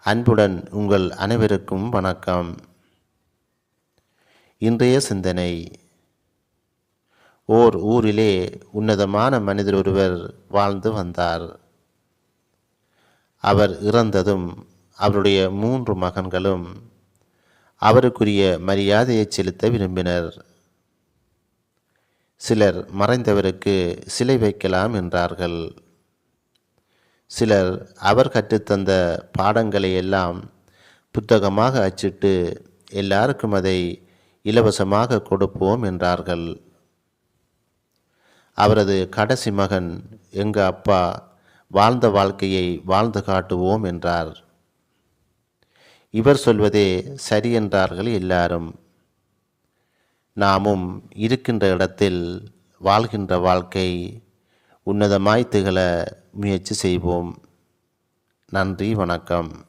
அன்புடன் உங்கள் அனைவருக்கும் வணக்கம். இன்றைய சிந்தனை. ஓர் ஊரிலே உன்னதமான மனிதர் ஒருவர் வாழ்ந்து வந்தார். அவர் இறந்ததும் அவருடைய மூன்று மகன்களும் அவருக்குரிய மரியாதையை செலுத்த விரும்பினர். சிலர் மறைந்தவருக்கு சிலை வைக்கலாம் என்றார்கள். சிலர் அவர் கற்றுத்தந்த பாடங்களை எல்லாம் புத்தகமாக அச்சிட்டு எல்லாருக்கும் அதை இலவசமாக கொடுப்போம் என்றார்கள். அவரது கடைசி மகன் எங்கள் அப்பா வாழ்ந்த வாழ்க்கையை வாழ்ந்து காட்டுவோம் என்றார். இவர் சொல்வதே சரி என்றார்கள் எல்லாரும். நாமும் இருக்கின்ற இடத்தில் வாழ்கின்ற வாழ்க்கை உன்னதமாய் திகழ முயற்சி செய்வோம். நன்றி வணக்கம்.